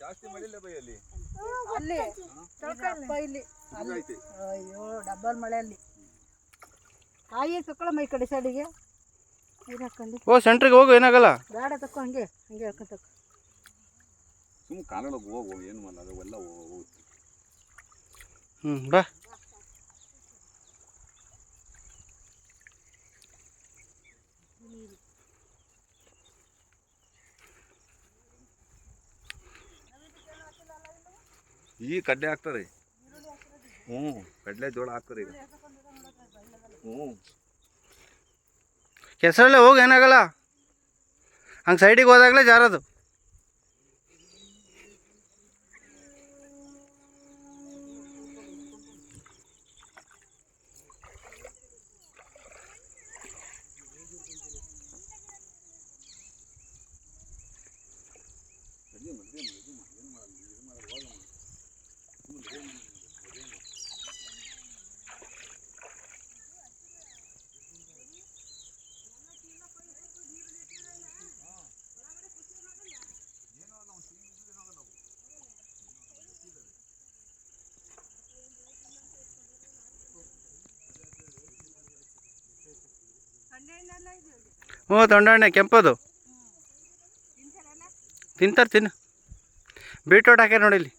ಜಾಸ್ತಿ ಮಳಿಲ್ಲ ಬೈ ಅಲ್ಲಿ ಅಲ್ಲಿ ಇಲ್ಲಿ ಅಯ್ಯೋ ಡಬ್ಬಲ್ ಮಳೆ ಅಲ್ಲಿ ಕಾಯಿ ತಗೊಳಮ್ಮ ಈ ಕಡೆ ಸೈಡಿಗೆ ನೀರು ಹಾಕೊಂಡು ಓ ಸೆಂಟ್ರಿಗೆ ಹೋಗು ಏನಾಗಲ್ಲ? ಬೇಡ ತಕೊ ಹಂಗೆ ಹಂಗೆ ಹಾಕೊಂಡು ತಕೊ ಸುಮ್ ಕಾಲೊಳಗೆ ಹೋಗು ಏನು ಮಾಡಲ್ಲ ಅವೆಲ್ಲ ಹೋಗುತ್ತೆ ಹ್ಞೂ ಬಾ. ಈ ಕಡ್ಲೆ ಹಾಕ್ತಾರೆ. ಹ್ಞೂ ಕಡ್ಲೆ ಜೋಳ ಹಾಕ್ತಾರೆ ಈಗ. ಹ್ಞೂ. ಕೆಸರಲ್ಲೇ ಹೋಗಿ ಏನಾಗಲ್ಲ. ಹಂಗೆ ಸೈಡಿಗೆ ಹೋದಾಗಲೇ ಜಾರೋದು. ಹ್ಞೂ ತೊಂಡಣ್ಣೆ ಕೆಂಪದು. ತಿಂತಾರೆ ತಿನ್ನು. ಬೀಟ್ರೋಟ್ ಹಾಕ್ಯಾರ ನೋಡಿ ಇಲ್ಲಿ